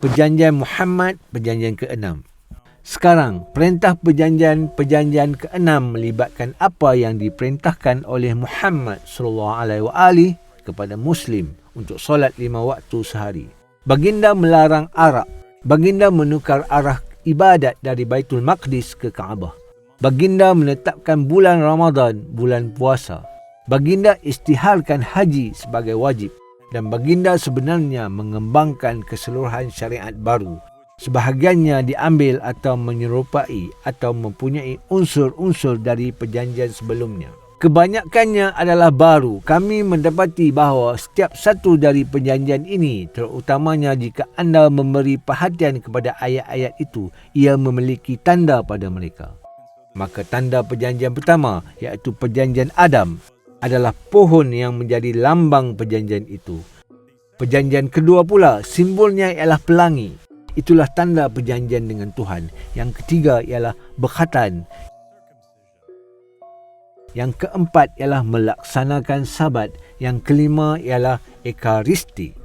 Perjanjian Muhammad, perjanjian ke-6. Sekarang, perintah perjanjian-perjanjian ke-6 melibatkan apa yang diperintahkan oleh Muhammad sallallahu alaihi kepada muslim untuk solat lima waktu sehari. Baginda melarang arak. Baginda menukar arah ibadat dari Baitul Maqdis ke Kaabah. Baginda menetapkan bulan Ramadan, bulan puasa. Baginda istiharkan haji sebagai wajib dan baginda sebenarnya mengembangkan keseluruhan syariat baru. Sebahagiannya diambil atau menyerupai atau mempunyai unsur-unsur dari perjanjian sebelumnya. Kebanyakannya adalah baru. Kami mendapati bahawa setiap satu dari perjanjian ini, terutamanya jika anda memberi perhatian kepada ayat-ayat itu, ia memiliki tanda pada mereka. Maka tanda perjanjian pertama, iaitu perjanjian Adam, adalah pohon yang menjadi lambang perjanjian itu. Perjanjian kedua pula, simbolnya ialah pelangi. Itulah tanda perjanjian dengan Tuhan. Yang ketiga ialah berkhatan. Yang keempat ialah melaksanakan sabat. Yang kelima ialah ekaristi.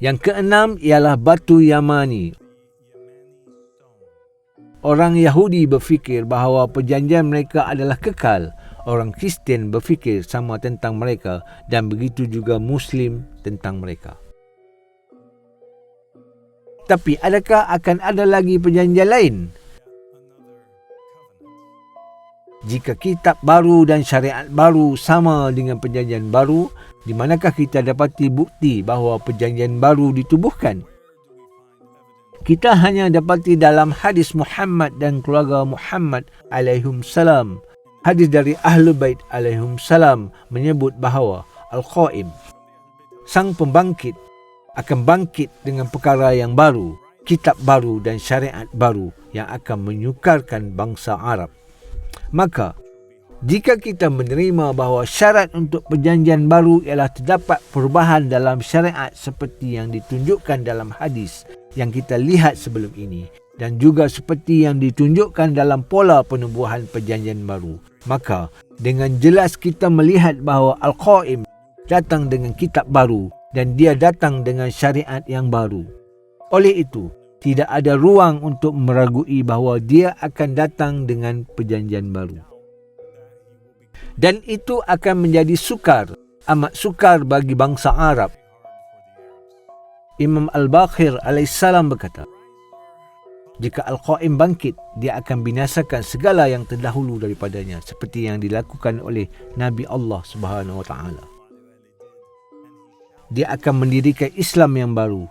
Yang keenam ialah batu Yamani. Orang Yahudi berfikir bahawa perjanjian mereka adalah kekal orang Kristian berfikir sama tentang mereka dan begitu juga Muslim tentang mereka. Tapi adakah akan ada lagi perjanjian lain? Jika kitab baru dan syariat baru sama dengan perjanjian baru, di manakah kita dapati bukti bahawa perjanjian baru ditubuhkan? Kita hanya dapati dalam hadis Muhammad dan keluarga Muhammad alaihim salam Hadis dari Ahlul Bait alaihim salam menyebut bahawa Al-Qaim sang pembangkit akan bangkit dengan perkara yang baru, kitab baru dan syariat baru yang akan menyukarkan bangsa Arab. Maka jika kita menerima bahawa syarat untuk perjanjian baru ialah terdapat perubahan dalam syariat seperti yang ditunjukkan dalam hadis yang kita lihat sebelum ini dan juga seperti yang ditunjukkan dalam pola penubuhan perjanjian baru, Maka dengan jelas kita melihat bahawa Al-Qaim datang dengan kitab baru dan dia datang dengan syariat yang baru. Oleh itu, tidak ada ruang untuk meragui bahawa dia akan datang dengan perjanjian baru. Dan itu akan menjadi sukar, amat sukar bagi bangsa Arab. Imam Al-Baqir alaihissalam berkata, jika Al-Qaim bangkit, dia akan binasakan segala yang terdahulu daripadanya seperti yang dilakukan oleh Nabi Allah Subhanahu Wa Taala. Dia akan mendirikan Islam yang baru